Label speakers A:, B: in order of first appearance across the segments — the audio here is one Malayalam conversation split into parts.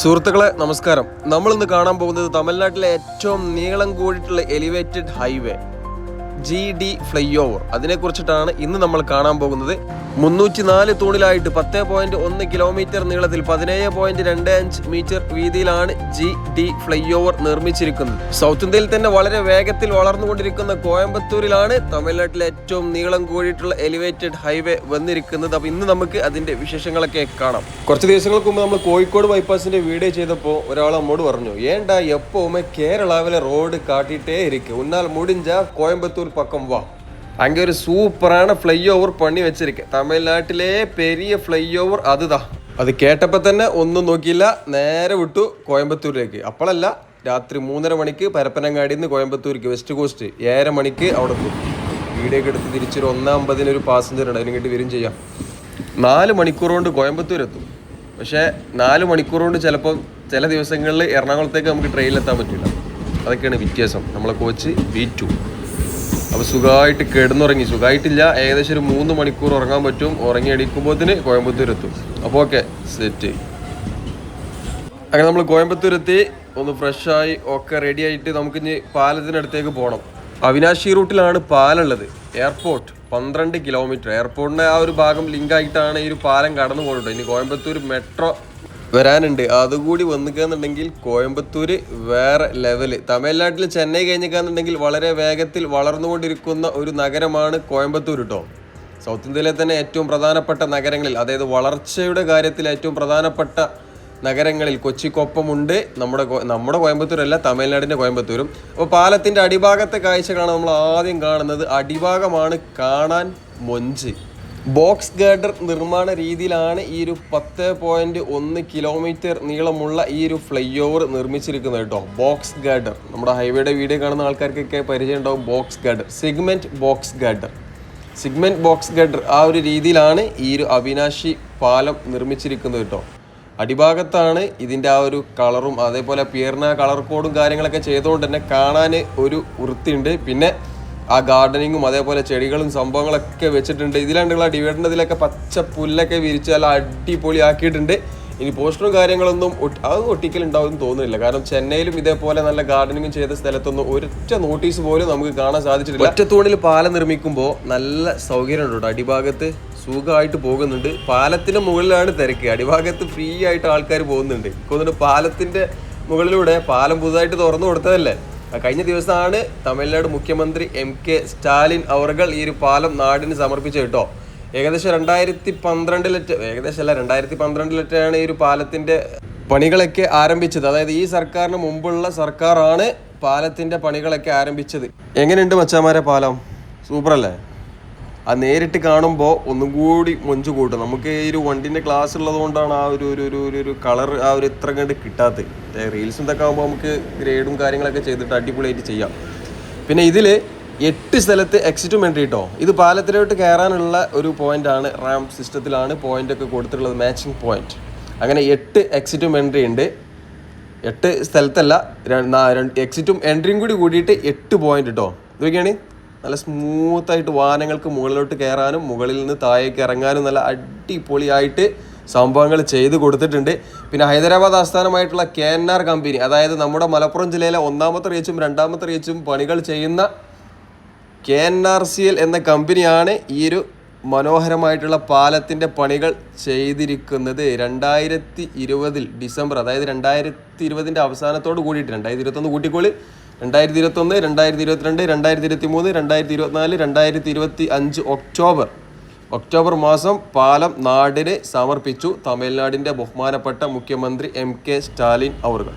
A: സുഹൃത്തുക്കളെ നമസ്കാരം. നമ്മൾ ഇന്ന് കാണാൻ പോകുന്നത് തമിഴ്നാട്ടിലെ ഏറ്റവും നീളം കൂടിയിട്ടുള്ള elevated highway G D flyover അതിനെക്കുറിച്ചിട്ടാണ് ഇന്ന് നമ്മൾ കാണാൻ പോകുന്നത്. മുന്നൂറ്റി നാല് തൂണിലായിട്ട് പത്ത് പോയിന്റ് ഒന്ന് കിലോമീറ്റർ നീളത്തിൽ പതിനേഴ് പോയിന്റ് രണ്ട് അഞ്ച് മീറ്റർ വീതിയിലാണ് ജി ഡി ഫ്ലൈ ഓവർ നിർമ്മിച്ചിരിക്കുന്നത്. സൗത്ത് ഇന്ത്യയിൽ തന്നെ വളരെ വേഗത്തിൽ വളർന്നുകൊണ്ടിരിക്കുന്ന കോയമ്പത്തൂരിലാണ് തമിഴ്നാട്ടിലെ ഏറ്റവും നീളം കൂടിയിട്ടുള്ള എലിവേറ്റഡ് ഹൈവേ വന്നിരിക്കുന്നത്. അപ്പൊ ഇന്ന് നമുക്ക് അതിന്റെ വിശേഷങ്ങളൊക്കെ കാണാം. കുറച്ച് ദിവസങ്ങൾക്ക് മുമ്പ് നമ്മൾ കോഴിക്കോട് ബൈപ്പാസിന്റെ വീഡിയോ ചെയ്തപ്പോൾ ഒരാൾ നമ്മോട് പറഞ്ഞു ഏണ്ട എപ്പോഴും കേരളാവിലെ റോഡ് കാട്ടിട്ടേ ഇരിക്കും. ഉന്നാൽ മുടിഞ്ച കോയമ്പത്തൂർ പക്കം വാ. அங்கே ஒரு சூப்பரான ஃப்ளை ஓவர் பண்ணி வச்சிருக்கேன் தமிழ்நாட்டிலே பெரிய ஃப்ளை ஓவர் அதுதான் അത് കേട്ടപ്പോൾ തന്നെ ഒന്നും നോക്കിയില്ല നേരെ വിട്ടു കോയമ്പത്തൂരിലേക്ക് അപ്പോഴല്ല രാത്രി മൂന്നര മണിക്ക് പരപ്പനങ്ങാടിയിൽ നിന്ന് കോയമ്പത്തൂർക്ക് വെസ്റ്റ് കോസ്റ്റ് ഏഴര മണിക്ക് അവിടെ എത്തും വീഡിയോ ഒക്കെ എടുത്ത് തിരിച്ചൊരു ഒന്നാം അമ്പതിന് ഒരു പാസഞ്ചർ ഉണ്ട് അതിനിങ്ങോട്ട് വരും ചെയ്യാം നാല് മണിക്കൂർ കൊണ്ട് കോയമ്പത്തൂർ എത്തും പക്ഷേ നാല് മണിക്കൂർ കൊണ്ട് ചിലപ്പോൾ ചില ദിവസങ്ങളിൽ എറണാകുളത്തേക്ക് നമുക്ക് ട്രെയിനിലെത്താൻ പറ്റില്ല അതൊക്കെയാണ് വ്യത്യാസം നമ്മളെ കോച്ച് ബി ടു അപ്പോൾ സുഖമായിട്ട് കിടന്നുറങ്ങി. സുഖമായിട്ടില്ല. ഏകദേശം ഒരു മൂന്ന് മണിക്കൂർ ഉറങ്ങാൻ പറ്റും. ഉറങ്ങി എണീക്കുമ്പോഴത്തിന് കോയമ്പത്തൂർ എത്തും അപ്പോൾ ഓക്കെ സെറ്റ് അങ്ങനെ നമ്മൾ കോയമ്പത്തൂർ എത്തി ഒന്ന് ഫ്രഷായി ഒക്കെ റെഡി ആയിട്ട് നമുക്കിനി പാലത്തിനടുത്തേക്ക് പോകണം അവിനാശി റൂട്ടിലാണ് പാലുള്ളത്. എയർപോർട്ട് പന്ത്രണ്ട് കിലോമീറ്റർ എയർപോർട്ടിന്റെ ആ ഒരു ഭാഗം ലിങ്ക് ആയിട്ടാണ് ഈ ഒരു പാലം കടന്നു പോകുന്നത് ഇനി കോയമ്പത്തൂർ മെട്രോ വരാനുണ്ട്. അതുകൂടി വന്നിക്കാന്നുണ്ടെങ്കിൽ കോയമ്പത്തൂർ വേറെ ലെവൽ. തമിഴ്നാട്ടിൽ ചെന്നൈ കഴിഞ്ഞിക്കാന്നുണ്ടെങ്കിൽ വളരെ വേഗത്തിൽ വളർന്നുകൊണ്ടിരിക്കുന്ന ഒരു നഗരമാണ് കോയമ്പത്തൂർ കേട്ടോ സൗത്ത് ഇന്ത്യയിലെ തന്നെ ഏറ്റവും പ്രധാനപ്പെട്ട നഗരങ്ങളിൽ അതായത് വളർച്ചയുടെ കാര്യത്തിൽ ഏറ്റവും പ്രധാനപ്പെട്ട നഗരങ്ങളിൽ കൊച്ചിക്കൊപ്പമുണ്ട്. നമ്മുടെ നമ്മുടെ കോയമ്പത്തൂരല്ല തമിഴ്നാടിന്റെ കോയമ്പത്തൂരും. അപ്പോൾ പാലത്തിന്റെ അടിഭാഗത്തെ കാഴ്ചകളാണ് നമ്മൾ ആദ്യം കാണുന്നത്. അടിഭാഗമാണ് കാണാൻ മൊഞ്ച്. ബോക്സ് ഗാർഡർ നിർമ്മാണ രീതിയിലാണ് ഈ ഒരു പത്ത് പോയിന്റ് ഒന്ന് കിലോമീറ്റർ നീളമുള്ള ഈ ഒരു ഫ്ലൈ ഓവർ നിർമ്മിച്ചിരിക്കുന്നത് കേട്ടോ. ബോക്സ് ഗാർഡർ നമ്മുടെ ഹൈവേയുടെ വീഡിയോ കാണുന്ന ആൾക്കാർക്കൊക്കെ പരിചയം ഉണ്ടാവും box girder segment box girder segment box girder ആ ഒരു രീതിയിലാണ് ഈ ഒരു അവിനാശി പാലം നിർമ്മിച്ചിരിക്കുന്നത് കേട്ടോ. അടിഭാഗത്താണ് ഇതിന്റെ ആ ഒരു കളറും അതേപോലെ പിയറിന കളർ കോഡും കാര്യങ്ങളൊക്കെ ചെയ്തുകൊണ്ട് തന്നെ കാണാൻ ഒരു വൃത്തിയുണ്ട്. പിന്നെ ആ ഗാർഡനിങ്ങും അതേപോലെ ചെടികളും സംഭവങ്ങളൊക്കെ വെച്ചിട്ടുണ്ട്. ഇതിലാണ്ടുള്ള ഡിവൈഡറിന്റെ പച്ച പുല്ലൊക്കെ വിരിച്ച് നല്ല അടിപൊളി ആക്കിയിട്ടുണ്ട് ഇനി പോസ്റ്ററും കാര്യങ്ങളൊന്നും അത് ഒട്ടിക്കലുണ്ടാവും തോന്നുന്നില്ല. കാരണം ചെന്നൈയിലും ഇതേപോലെ നല്ല ഗാർഡനിങ്ങും ചെയ്ത സ്ഥലത്തൊന്നും ഒരൊറ്റ നോട്ടീസ് പോലും നമുക്ക് കാണാൻ സാധിച്ചിട്ടില്ല. ഒറ്റത്തൂണിൽ പാലം നിർമ്മിക്കുമ്പോൾ നല്ല സൗകര്യമുണ്ട് കേട്ടോ. അടിഭാഗത്ത് സുഖമായിട്ട് പോകുന്നുണ്ട്. പാലത്തിന് മുകളിലാണ് തിരക്ക്. അടിഭാഗത്ത് ഫ്രീ ആയിട്ട് ആൾക്കാർ പോകുന്നുണ്ട്. കൊന്നിട്ട് പാലത്തിന്റെ മുകളിലൂടെ പാലം പുതുതായിട്ട് തുറന്നു കൊടുത്തതല്ലേ? കഴിഞ്ഞ ദിവസമാണ് തമിഴ്നാട് മുഖ്യമന്ത്രി എം കെ സ്റ്റാലിൻ അവർകൾ ഈ ഒരു പാലം നാടിന് സമർപ്പിച്ചത് കേട്ടോ. ഏകദേശം രണ്ടായിരത്തി പന്ത്രണ്ടിലറ്റ് ഏകദേശം അല്ല രണ്ടായിരത്തി പന്ത്രണ്ടിലറ്റാണ് ഈ ഒരു പാലത്തിന്റെ പണികളൊക്കെ ആരംഭിച്ചത്. അതായത് ഈ സർക്കാരിന് മുമ്പുള്ള സർക്കാരാണ് പാലത്തിന്റെ പണികളൊക്കെ ആരംഭിച്ചത്. എങ്ങനെയുണ്ട് മച്ചാമാരെ പാലം? സൂപ്പർ ആ നേരിട്ട് കാണുമ്പോൾ ഒന്നും കൂടി മൊഞ്ച് കൂട്ടും. നമുക്ക് ഈ ഒരു വണ്ടിന്റെ ക്ലാസ് ഉള്ളതുകൊണ്ടാണ് ആ ഒരു ഒരു ഒരു കളർ ആ ഒരു ഇത്ര കണ്ട് കിട്ടാത്തത് റീൽസ് ഇതൊക്കെ ആകുമ്പോൾ നമുക്ക് ഗ്രേഡും കാര്യങ്ങളൊക്കെ ചെയ്തിട്ട് അടിപൊളിയായിട്ട് ചെയ്യാം. പിന്നെ ഇതിൽ എട്ട് സ്ഥലത്ത് എക്സിറ്റും എൻട്രി കേട്ടോ ഇത് പാലത്തിലോട്ട് കയറാനുള്ള ഒരു പോയിന്റാണ് റാം സിസ്റ്റത്തിലാണ് പോയിന്റൊക്കെ കൊടുത്തിട്ടുള്ളത് മാച്ചിങ് പോയിന്റ് അങ്ങനെ എട്ട് എക്സിറ്റും എൻട്രി ഉണ്ട്. എട്ട് സ്ഥലത്തല്ല രണ്ട് എക്സിറ്റും എൻട്രിയും കൂടി കൂടിയിട്ട് എട്ട് പോയിന്റ് കേട്ടോ ഇതൊക്കെയാണ് നല്ല സ്മൂത്തായിട്ട് വാഹനങ്ങൾക്ക് മുകളിലോട്ട് കയറാനും മുകളിൽ നിന്ന് താഴേക്ക് ഇറങ്ങാനും നല്ല അടിപൊളിയായിട്ട് സംഭവങ്ങൾ ചെയ്തു കൊടുത്തിട്ടുണ്ട്. പിന്നെ ഹൈദരാബാദ് ആസ്ഥാനമായിട്ടുള്ള കെ എൻ ആർ കമ്പനി അതായത് നമ്മുടെ മലപ്പുറം ജില്ലയിലെ ഒന്നാമത്തെ റീച്ചും രണ്ടാമത്തെ റീച്ചും പണികൾ ചെയ്യുന്ന K N R C L എന്ന കമ്പനിയാണ് ഈ ഒരു മനോഹരമായിട്ടുള്ള പാലത്തിന്റെ പണികൾ ചെയ്തിരിക്കുന്നത്. രണ്ടായിരത്തി ഇരുപതിൽ ഡിസംബർ അതായത് രണ്ടായിരത്തി ഇരുപതിന്റെ അവസാനത്തോട് കൂടിയിട്ട് രണ്ടായിരത്തി ഇരുപത്തൊന്ന് കൂട്ടിക്കോളി. രണ്ടായിരത്തി ഇരുപത്തൊന്ന് രണ്ടായിരത്തി ഇരുപത്തിരണ്ട് രണ്ടായിരത്തി ഇരുപത്തി മൂന്ന് രണ്ടായിരത്തി ഇരുപത്തിനാല് രണ്ടായിരത്തി ഇരുപത്തി അഞ്ച് ഒക്ടോബർ. ഒക്ടോബർ മാസം പാലം നാടിന് സമർപ്പിച്ചു തമിഴ്നാടിന്റെ ബഹുമാനപ്പെട്ട മുഖ്യമന്ത്രി എം കെ സ്റ്റാലിൻ അവർകൾ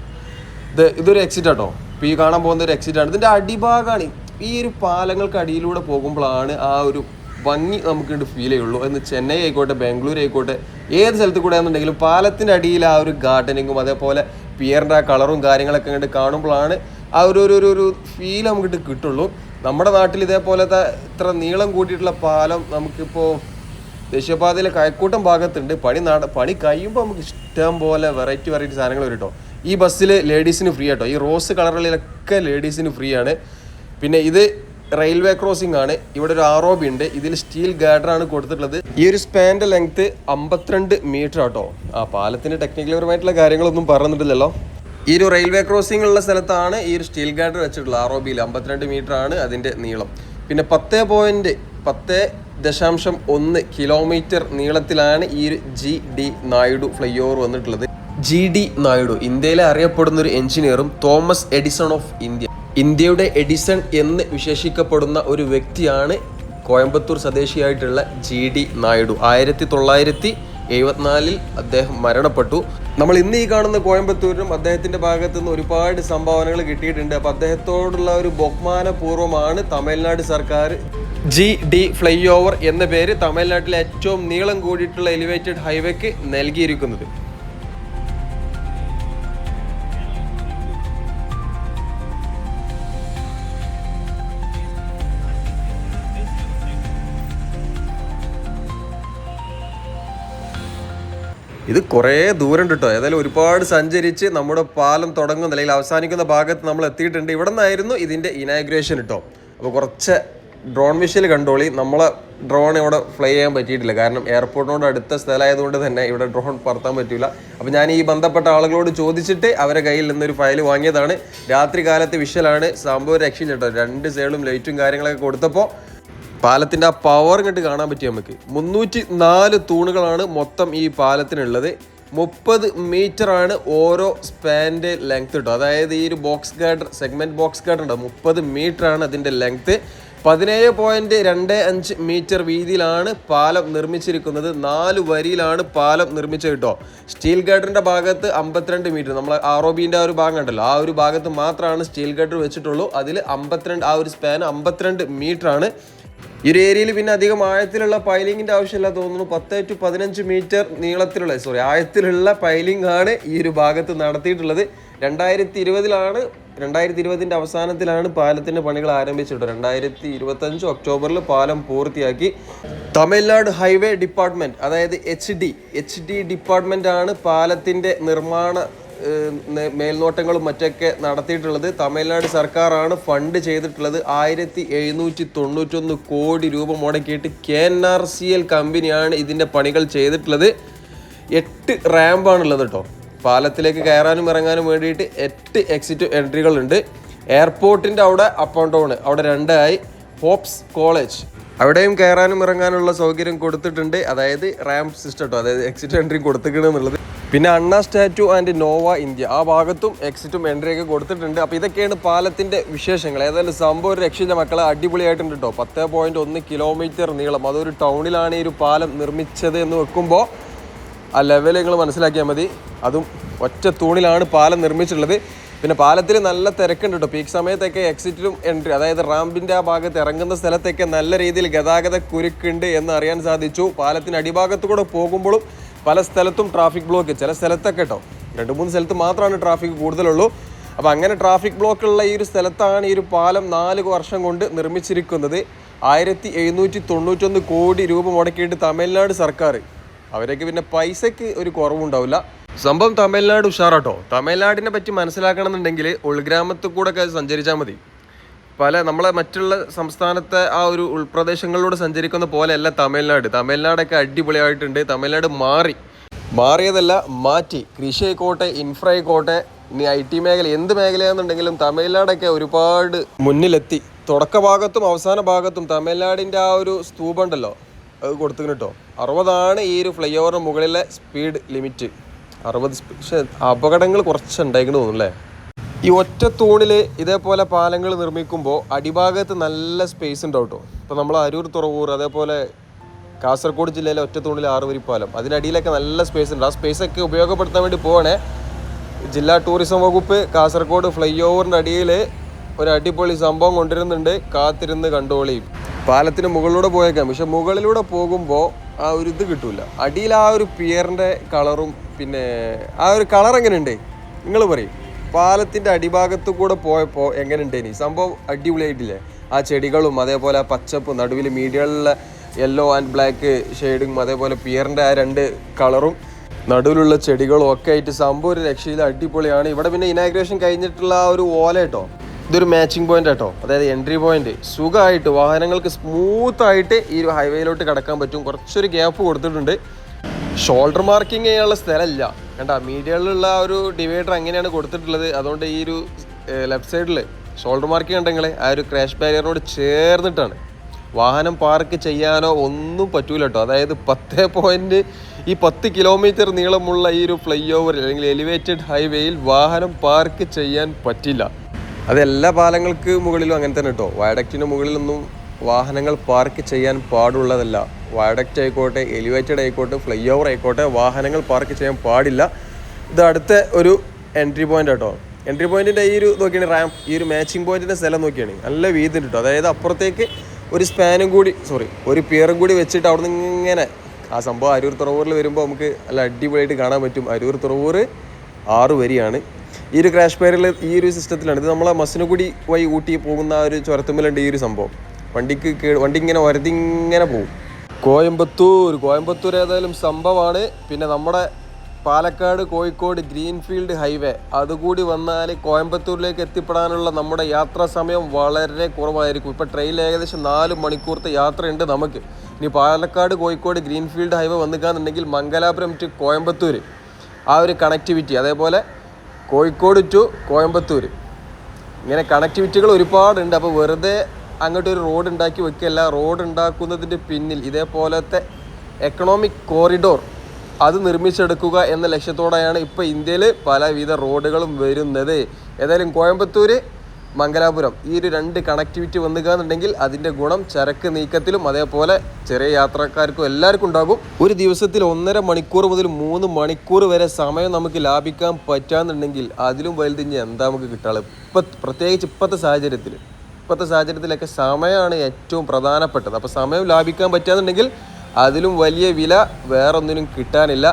A: ഇത് ഇതൊരു എക്സിറ്റ് ആട്ടോ. ഇപ്പോൾ ഈ കാണാൻ പോകുന്ന ഒരു എക്സിറ്റ് ആണ്. ഇതിന്റെ അടിഭാഗമാണ് ഈ ഒരു പാലങ്ങൾക്ക് അടിയിലൂടെ പോകുമ്പോഴാണ് ആ ഒരു ഭംഗി നമുക്ക് ഫീൽ ചെയ്യുള്ളൂ. എന്ന് ചെന്നൈ ആയിക്കോട്ടെ ബാംഗ്ലൂർ ആയിക്കോട്ടെ ഏത് സ്ഥലത്ത് കൂടെ ആണെന്നുണ്ടെങ്കിലും പാലത്തിന്റെ അടിയിൽ ആ ഒരു ഗാർഡനിങ്ങും അതേപോലെ പിയറിന്റെ ആ കളറും കാര്യങ്ങളൊക്കെ കണ്ട് കാണുമ്പോഴാണ് ആ ഒരു ഒരു ഒരു ഫീൽ നമുക്കിട്ട് കിട്ടുള്ളൂ. നമ്മുടെ നാട്ടിൽ ഇതേപോലത്തെ ഇത്ര നീളം കൂട്ടിയിട്ടുള്ള പാലം നമുക്കിപ്പോൾ ദേശീയപാതയിലെ കയക്കൂട്ടം ഭാഗത്തുണ്ട്. പണി നട പണി കഴിയുമ്പോൾ നമുക്ക് ഇഷ്ടം പോലെ വെറൈറ്റി വെറൈറ്റി സാധനങ്ങൾ വരും കേട്ടോ ഈ ബസ്സിൽ ലേഡീസിന് ഫ്രീ ആട്ടോ. ഈ റോസ് കളറുകളിലൊക്കെ ലേഡീസിന് ഫ്രീ ആണ്. പിന്നെ ഇത് റെയിൽവേ ക്രോസിംഗ് ആണ്. ഇവിടെ ഒരു ഒ ബി ഉണ്ട്. ഇതിൽ സ്റ്റീൽ ഗാർഡർ ആണ് കൊടുത്തിട്ടുള്ളത്. ഈ ഒരു സ്പാന്റെ ലെങ്ത് അമ്പത്തിരണ്ട് മീറ്റർ ആട്ടോ. ആ പാലത്തിന് ടെക്നിക്കൽപരമായിട്ടുള്ള കാര്യങ്ങളൊന്നും പറഞ്ഞിട്ടില്ലല്ലോ. ഈ ഒരു റെയിൽവേ ക്രോസിംഗ് ഉള്ള സ്ഥലത്താണ് ഈ ഒരു സ്റ്റീൽ ഗാർഡർ വെച്ചിട്ടുള്ളത്. ഒ ബിയിൽ അമ്പത്തിരണ്ട് മീറ്റർ ആണ് അതിന്റെ നീളം. പിന്നെ പത്ത് പോയിന്റ് പത്ത് ദശാംശം ഒന്ന് കിലോമീറ്റർ നീളത്തിലാണ് ഈ ഒരു G D Naidu fly over വന്നിട്ടുള്ളത്. ജി ഡി നായിഡു ഇന്ത്യയിലെ അറിയപ്പെടുന്ന ഒരു എഞ്ചിനീയറും തോമസ് എഡിസൺ ഓഫ് ഇന്ത്യ. ഇന്ത്യയുടെ എഡിസൺ എന്ന് വിശേഷിക്കപ്പെടുന്ന ഒരു വ്യക്തിയാണ് കോയമ്പത്തൂർ സ്വദേശിയായിട്ടുള്ള ജി ഡി നായിഡു. ആയിരത്തി തൊള്ളായിരത്തി എഴുപത്തിനാലിൽ അദ്ദേഹം മരണപ്പെട്ടു. നമ്മൾ ഇന്ന് ഈ കാണുന്ന കോയമ്പത്തൂരിനും അദ്ദേഹത്തിന്റെ ഭാഗത്തു നിന്ന് ഒരുപാട് സംഭാവനകൾ കിട്ടിയിട്ടുണ്ട്. അപ്പൊ അദ്ദേഹത്തോടുള്ള ഒരു ബഹുമാനപൂർവമാണ് തമിഴ്നാട് സർക്കാർ ജി ഡി ഫ്ലൈ ഓവർ എന്ന പേര് തമിഴ്നാട്ടിലെ ഏറ്റവും നീളം കൂടിയിട്ടുള്ള എലിവേറ്റഡ് ഹൈവേക്ക് നൽകിയിരിക്കുന്നത്. ഇത് കുറേ ദൂരം കിട്ടോ ഏതായാലും ഒരുപാട് സഞ്ചരിച്ച് നമ്മുടെ പാലം തുടങ്ങുന്ന അല്ലെങ്കിൽ അവസാനിക്കുന്ന ഭാഗത്ത് നമ്മൾ എത്തിയിട്ടുണ്ട്. ഇവിടെ നിന്നായിരുന്നു ഇതിന്റെ ഇനാഗ്രേഷൻ കിട്ടോ അപ്പോൾ കുറച്ച് ഡ്രോൺ വിഷയിൽ കണ്ടോളി. നമ്മളെ ഡ്രോൺ ഇവിടെ ഫ്ലൈ ചെയ്യാൻ പറ്റിയിട്ടില്ല. കാരണം എയർപോർട്ടിനോട് അടുത്ത സ്ഥലമായതുകൊണ്ട് തന്നെ ഇവിടെ ഡ്രോൺ പറത്താൻ പറ്റില്ല അപ്പോൾ ഞാൻ ഈ ബന്ധപ്പെട്ട ആളുകളോട് ചോദിച്ചിട്ട് അവരെ കയ്യിൽ നിന്നൊരു ഫയൽ വാങ്ങിയതാണ്. രാത്രി കാലത്ത് വിഷലാണ് സംഭവം രക്ഷയില്ല കേട്ടോ രണ്ട് സൈഡും ലൈറ്റും കാര്യങ്ങളൊക്കെ കൊടുത്തപ്പോൾ പാലത്തിന്റെ ആ പവർ ഇങ്ങോട്ട് കാണാൻ പറ്റി നമുക്ക്. മുന്നൂറ്റി നാല് തൂണുകളാണ് മൊത്തം ഈ പാലത്തിനുള്ളത്. മുപ്പത് ആണ് ഓരോ സ്പാന്റെ ലെങ്ത് കിട്ടും അതായത് ഈ ഒരു box girder segment box girder ഉണ്ട്? മുപ്പത് ആണ് അതിന്റെ ലെങ്ത് പതിനേഴ് പോയിന്റ് രണ്ട് അഞ്ച് മീറ്റർ വീതിയിലാണ് പാലം നിർമ്മിച്ചിരിക്കുന്നത്. നാല് വരിയിലാണ് പാലം നിർമ്മിച്ചത് കേട്ടോ സ്റ്റീൽ ഗാർഡറിന്റെ ഭാഗത്ത് അമ്പത്തിരണ്ട് മീറ്റർ നമ്മൾ ആർ ഒ ബിന്റെ ആ ഒരു ഭാഗം ഉണ്ടല്ലോ ആ ഒരു ഭാഗത്ത് മാത്രമാണ് സ്റ്റീൽ ഗാർഡർ വെച്ചിട്ടുള്ളൂ. അതിൽ അമ്പത്തിരണ്ട് ആ ഒരു സ്പാൻ അമ്പത്തിരണ്ട് ആണ്. ഈ ഒരു ഏരിയയിൽ പിന്നെ അധികം ആഴത്തിലുള്ള പൈലിങ്ങിന്റെ ആവശ്യമില്ല തോന്നുന്നു. പത്ത് ടു പതിനഞ്ച് മീറ്റർ നീളത്തിലുള്ള സോറി ആഴത്തിലുള്ള പൈലിംഗ് ആണ് ഈ ഒരു ഭാഗത്ത് നടത്തിയിട്ടുള്ളത്. രണ്ടായിരത്തി ഇരുപതിലാണ് രണ്ടായിരത്തി ഇരുപതിന്റെ അവസാനത്തിലാണ് പാലത്തിന്റെ പണികൾ ആരംഭിച്ചിട്ട് രണ്ടായിരത്തി ഇരുപത്തഞ്ച് ഒക്ടോബറിൽ പാലം പൂർത്തിയാക്കി. തമിഴ്നാട് ഹൈവേ ഡിപ്പാർട്ട്മെന്റ് അതായത് എച്ച് ഡി എച്ച് ഡി ഡിപ്പാർട്ട്മെന്റാണ് പാലത്തിന്റെ നിർമ്മാണ മേൽനോട്ടങ്ങളും മറ്റൊക്കെ നടത്തിയിട്ടുള്ളത്. തമിഴ്നാട് സർക്കാരാണ് ഫണ്ട് ചെയ്തിട്ടുള്ളത്. ആയിരത്തി എഴുന്നൂറ്റി തൊണ്ണൂറ്റൊന്ന് കോടി രൂപ മുടക്കിയിട്ട് K N R C L കമ്പനിയാണ് ഇതിന്റെ പണികൾ ചെയ്തിട്ടുള്ളത്. എട്ട് റാമ്പാണുള്ളത് കേട്ടോ. പാലത്തിലേക്ക് കയറാനും ഇറങ്ങാനും വേണ്ടിയിട്ട് എട്ട് എക്സിറ്റ് എൻട്രികളുണ്ട് എയർപോർട്ടിന്റെ അവിടെ അപ്പ് ആൻഡ് ഡൗൺ അവിടെ രണ്ടായി. Hopes college. അവിടെയും കയറാനും ഇറങ്ങാനുള്ള സൗകര്യം കൊടുത്തിട്ടുണ്ട്. അതായത് റാമ്പ് സിസ്റ്റം കേട്ടോ അതായത് എക്സിറ്റ് എൻട്രി കൊടുത്തിട്ടുണ്ടെന്നുള്ളത് പിന്നെ അണ്ണ സ്റ്റാറ്റു ആൻഡ് നോവ ഇന്ത്യ. ആ ഭാഗത്തും എക്സിറ്റും എൻട്രി ഒക്കെ കൊടുത്തിട്ടുണ്ട്. അപ്പോൾ ഇതൊക്കെയാണ് പാലത്തിന്റെ വിശേഷങ്ങൾ. ഏതായാലും സംഭവം ഒരു രക്ഷിത മക്കളെ അടിപൊളിയായിട്ടുണ്ട് കേട്ടോ പത്ത് പോയിന്റ് ഒന്ന് കിലോമീറ്റർ നീളം. അതൊരു ടൗണിലാണ് ഈ ഒരു പാലം നിർമ്മിച്ചത് എന്ന് വെക്കുമ്പോൾ ആ ലെവൽ നിങ്ങൾ മനസ്സിലാക്കിയാൽ മതി. അതും ഒറ്റ തൂണിലാണ് പാലം നിർമ്മിച്ചിട്ടുള്ളത്. പിന്നെ പാലത്തിൽ നല്ല തിരക്കുണ്ട് കേട്ടോ പീക്ക് സമയത്തൊക്കെ എക്സിറ്റിലും എൻട്രി അതായത് റാമ്പിന്റെ ആ ഭാഗത്ത് ഇറങ്ങുന്ന സ്ഥലത്തൊക്കെ നല്ല രീതിയിൽ ഗതാഗത കുരുക്കുണ്ട് എന്ന് അറിയാൻ സാധിച്ചു. പാലത്തിന് അടിഭാഗത്തു കൂടെ പോകുമ്പോഴും പല സ്ഥലത്തും ട്രാഫിക് ബ്ലോക്ക് ചില സ്ഥലത്തൊക്കെ കേട്ടോ രണ്ട് മൂന്ന് സ്ഥലത്ത് മാത്രമാണ് ട്രാഫിക് കൂടുതലുള്ളൂ. അപ്പോൾ അങ്ങനെ ട്രാഫിക് ബ്ലോക്ക് ഉള്ള ഈ ഒരു സ്ഥലത്താണ് ഈ ഒരു പാലം നാല് വർഷം കൊണ്ട് നിർമ്മിച്ചിരിക്കുന്നത്. ആയിരത്തി എഴുന്നൂറ്റി തൊണ്ണൂറ്റൊന്ന് കോടി രൂപ മുടക്കിയിട്ട് തമിഴ്നാട് സർക്കാർ. അവരൊക്കെ പിന്നെ പൈസയ്ക്ക് ഒരു കുറവുണ്ടാവില്ല. സംഭവം തമിഴ്നാട് ഉഷാറാട്ടോ തമിഴ്നാടിനെ പറ്റി മനസ്സിലാക്കണമെന്നുണ്ടെങ്കിൽ ഉൾഗ്രാമത്തിൽ കൂടെ ഒക്കെ സഞ്ചരിച്ചാൽ മതി. പല നമ്മളെ മറ്റുള്ള സംസ്ഥാനത്തെ ആ ഒരു ഉൾപ്രദേശങ്ങളിലൂടെ സഞ്ചരിക്കുന്ന പോലെയല്ല തമിഴ്നാട്. തമിഴ്നാടൊക്കെ അടിപൊളിയായിട്ടുണ്ട്. തമിഴ്നാട് മാറി. മാറിയതല്ല മാറ്റി. കൃഷി ആയിക്കോട്ടെ ഇൻഫ്ര ആയിക്കോട്ടെ ഇനി ഐ ടി മേഖല എന്ത് മേഖലയാണെന്നുണ്ടെങ്കിലും തമിഴ്നാടൊക്കെ ഒരുപാട് മുന്നിലെത്തി. തുടക്ക ഭാഗത്തും അവസാന ഭാഗത്തും തമിഴ്നാടിന്റെ ആ ഒരു സ്തൂപം ഉണ്ടല്ലോ. അത് കൊടുത്തു കേട്ടോ. അറുപതാണ് ഈ ഒരു ഫ്ലൈ ഓവറിന് മുകളിലെ സ്പീഡ് ലിമിറ്റ്. അറുപത് പക്ഷേ അപകടങ്ങൾ കുറച്ച് ഉണ്ടായിക്കണ തോന്നുന്നു അല്ലേ? ഈ ഒറ്റ തൂണിൽ ഇതേപോലെ പാലങ്ങൾ നിർമ്മിക്കുമ്പോൾ അടിഭാഗത്ത് നല്ല സ്പേസ് ഉണ്ടാവും കേട്ടോ ഇപ്പോൾ നമ്മൾ അരൂർ തുറവൂർ അതേപോലെ കാസർഗോഡ് ജില്ലയിലെ ഒറ്റ തൂണിൽ ആറുവരി പാലം. അതിനടിയിലൊക്കെ നല്ല സ്പേസ് ഉണ്ട്. ആ സ്പേസ് ഒക്കെ ഉപയോഗപ്പെടുത്താൻ വേണ്ടി പോവണേ. ജില്ലാ ടൂറിസം വകുപ്പ് കാസർഗോഡ് ഫ്ലൈ ഓവറിന്റെ അടിയിൽ ഒരു അടിപൊളി സംഭവം കൊണ്ടുവരുന്നുണ്ട്. കാത്തിരുന്ന് കണ്ടോളിയും. പാലത്തിന് മുകളിലൂടെ പോയേക്കാം. പക്ഷെ മുകളിലൂടെ പോകുമ്പോൾ ആ ഒരു ഇത് കിട്ടൂല. അടിയിൽ ആ ഒരു പിയറിന്റെ കളറും പിന്നെ ആ ഒരു കളർ എങ്ങനെയുണ്ട്? നിങ്ങൾ പറയും. പാലത്തിന്റെ അടിഭാഗത്തു കൂടെ പോയപ്പോൾ എങ്ങനെ ഇനി? സംഭവം അടിപൊളിയായിട്ടില്ലേ? ആ ചെടികളും അതേപോലെ ആ പച്ചപ്പും നടുവിൽ മീഡിയകളിലെ യെല്ലോ ആൻഡ് ബ്ലാക്ക് ഷെയ്ഡും അതേപോലെ പിയറിന്റെ ആ രണ്ട് കളറും നടുവിലുള്ള ചെടികളും ഒക്കെ ആയിട്ട് സംഭവം ഒരു രക്ഷയിൽ അടിപൊളിയാണ്. ഇവിടെ പിന്നെ ഇനാഗ്രേഷൻ കഴിഞ്ഞിട്ടുള്ള ആ ഒരു ഓല കേട്ടോ. ഇതൊരു മാച്ചിങ് പോയിന്റ് കേട്ടോ അതായത് എൻട്രി പോയിന്റ് സുഖമായിട്ട് വാഹനങ്ങൾക്ക് സ്മൂത്ത് ആയിട്ട് ഈ ഒരു ഹൈവേയിലോട്ട് കടക്കാൻ പറ്റും. കുറച്ചൊരു ഗ്യാപ്പ് കൊടുത്തിട്ടുണ്ട്. ഷോൾഡർ മാർക്കിംഗ് ചെയ്യാനുള്ള സ്ഥലമില്ല. കണ്ട മീഡിയകളിലുള്ള ആ ഒരു ഡിവൈഡർ അങ്ങനെയാണ് കൊടുത്തിട്ടുള്ളത്. അതുകൊണ്ട് ഈ ഒരു ലെഫ്റ്റ് സൈഡിൽ ഷോൾഡർ മാർക്കിംഗ് ഉണ്ടെങ്കിൽ ആ ഒരു ക്രാഷ് ബാരിയറിനോട് ചേർന്നിട്ടാണ്. വാഹനം പാർക്ക് ചെയ്യാനോ ഒന്നും പറ്റൂല കേട്ടോ അതായത് പത്ത് പോയിന്റ് ഈ പത്ത് കിലോമീറ്റർ നീളമുള്ള ഈ ഒരു ഫ്ലൈ ഓവർ അല്ലെങ്കിൽ എലിവേറ്റഡ് ഹൈവേയിൽ വാഹനം പാർക്ക് ചെയ്യാൻ പറ്റില്ല. അത് എല്ലാ പാലങ്ങൾക്ക് മുകളിലും അങ്ങനെ തന്നെ കേട്ടോ വയഡക്റ്റിന് മുകളിലൊന്നും വാഹനങ്ങൾ പാർക്ക് ചെയ്യാൻ പാടുള്ളതല്ല. വയഡക്റ്റ് ആയിക്കോട്ടെ എലിവേറ്റഡ് ആയിക്കോട്ടെ ഫ്ലൈ ഓവർ ആയിക്കോട്ടെ വാഹനങ്ങൾ പാർക്ക് ചെയ്യാൻ പാടില്ല. ഇത് അടുത്ത ഒരു എൻട്രി പോയിന്റ് കേട്ടോ എൻട്രി പോയിന്റിന്റെ ഈ ഒരു നോക്കിയാണ് റാം ഈ ഒരു മാച്ചിങ് പോയിന്റിന്റെ സ്ഥലം നോക്കിയാണ്. നല്ല വീതി കിട്ടും അതായത് അപ്പുറത്തേക്ക് ഒരു സ്പാനും കൂടി സോറി ഒരു പിയറും കൂടി വെച്ചിട്ട് അവിടെ നിന്ന് ഇങ്ങനെ ആ സംഭവം അരൂർ തുറവൂരിൽ വരുമ്പോൾ നമുക്ക് നല്ല അടിപൊളിയായിട്ട് കാണാൻ പറ്റും. അരൂർ തുറവൂർ ആറ് വരിയാണ്. ഈ ഒരു ക്രാഷ് പെയറിൽ ഈ ഒരു സിസ്റ്റത്തിലാണ് ഇത് നമ്മളെ മസിനുകുടി വഴി ഊട്ടി പോകുന്ന ഒരു ചുരത്തുമ്മലുണ്ട് ഈ ഒരു സംഭവം. വണ്ടിക്ക് വണ്ടി ഇങ്ങനെ വരതി ഇങ്ങനെ പോകും കോയമ്പത്തൂർ കോയമ്പത്തൂർ ഏതായാലും സംഭവമാണ് പിന്നെ നമ്മുടെ പാലക്കാട് കോഴിക്കോട് ഗ്രീൻഫീൽഡ് ഹൈവേ. അതുകൂടി വന്നാൽ കോയമ്പത്തൂരിലേക്ക് എത്തിപ്പെടാനുള്ള നമ്മുടെ യാത്രാ സമയം വളരെ കുറവായിരിക്കും. ഇപ്പോൾ ട്രെയിൻ ഏകദേശം നാല് മണിക്കൂറത്തെ യാത്രയുണ്ട് നമുക്ക്. ഇനി പാലക്കാട് കോഴിക്കോട് ഗ്രീൻഫീൽഡ് ഹൈവേ വന്നിക്കാന്നുണ്ടെങ്കിൽ മംഗലാപുരം ടു കോയമ്പത്തൂർ ആ ഒരു കണക്ടിവിറ്റി അതേപോലെ കോഴിക്കോട് ടു കോയമ്പത്തൂർ ഇങ്ങനെ കണക്ടിവിറ്റികൾ ഒരുപാടുണ്ട്. അപ്പോൾ വെറുതെ അങ്ങോട്ട് ഒരു റോഡ് ഉണ്ടാക്കി വെക്കുകയല്ല. റോഡ് ഉണ്ടാക്കുന്നതിന്റെ പിന്നിൽ ഇതേപോലത്തെ എക്കണോമിക് കോറിഡോർ അത് നിർമ്മിച്ചെടുക്കുക എന്ന ലക്ഷ്യത്തോടെയാണ് ഇപ്പോൾ ഇന്ത്യയിൽ പലവിധ റോഡുകളും വരുന്നത്. ഏതായാലും കോയമ്പത്തൂർ മംഗലാപുരം ഈ ഒരു രണ്ട് കണക്ടിവിറ്റി വന്നുക എന്നുണ്ടെങ്കിൽ അതിന്റെ ഗുണം ചരക്ക് നീക്കത്തിലും അതേപോലെ ചെറിയ യാത്രക്കാർക്കും എല്ലാവർക്കും ഉണ്ടാകും. ഒരു ദിവസത്തിൽ ഒന്നര മണിക്കൂർ മുതൽ മൂന്ന് മണിക്കൂർ വരെ സമയം നമുക്ക് ലാഭിക്കാൻ പറ്റാന്നുണ്ടെങ്കിൽ അതിലും വലുതിഞ്ഞ് എന്താ നമുക്ക് കിട്ടാൾ ഇപ്പം പ്രത്യേകിച്ച് ഇപ്പോഴത്തെ സാഹചര്യത്തിൽ. ഇപ്പോഴത്തെ സാഹചര്യത്തിലൊക്കെ സമയമാണ് ഏറ്റവും പ്രധാനപ്പെട്ടത്. അപ്പോൾ സമയം ലാഭിക്കാൻ പറ്റാന്നുണ്ടെങ്കിൽ അതിലും വലിയ വില വേറൊന്നിനും കിട്ടാനില്ല.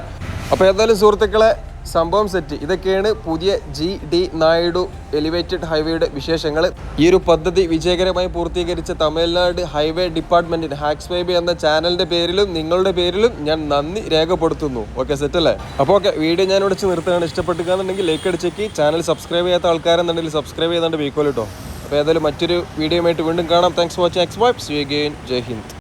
A: അപ്പോൾ ഏതായാലും സുഹൃത്തുക്കളെ സംഭവം സെറ്റ് ഇതൊക്കെയാണ് പുതിയ ജി ഡി നായിഡു എലിവേറ്റഡ് ഹൈവേയുടെ വിശേഷങ്ങൾ. ഈ ഒരു പദ്ധതി വിജയകരമായി പൂർത്തീകരിച്ച തമിഴ്നാട് ഹൈവേ ഡിപ്പാർട്ട്മെന്റിന് ഹാക്സ് വൈബ് എന്ന ചാനലിന്റെ പേരിലും നിങ്ങളുടെ പേരിലും ഞാൻ നന്ദി രേഖപ്പെടുത്തുന്നു. ഓക്കെ സെറ്റ് അല്ലേ? അപ്പോൾ ഓക്കെ വീഡിയോ ഞാൻ ഇവിടെ നിർത്തുകയാണ്. ഇഷ്ടപ്പെട്ടുകയെന്നുണ്ടെങ്കിൽ ലൈക്ക് അടിച്ചേക്ക്. ചാനൽ സബ്സ്ക്രൈബ് ചെയ്യാത്ത ആൾക്കാരെന്നുണ്ടെങ്കിൽ സബ്സ്ക്രൈബ് ചെയ്താണ്ട് വീക്കോൾ കേട്ടോ അപ്പോൾ ഏതായാലും മറ്റൊരു വീഡിയോ ആയിട്ട് വീണ്ടും കാണാം. Thanks for watching X vibe again Jai Hind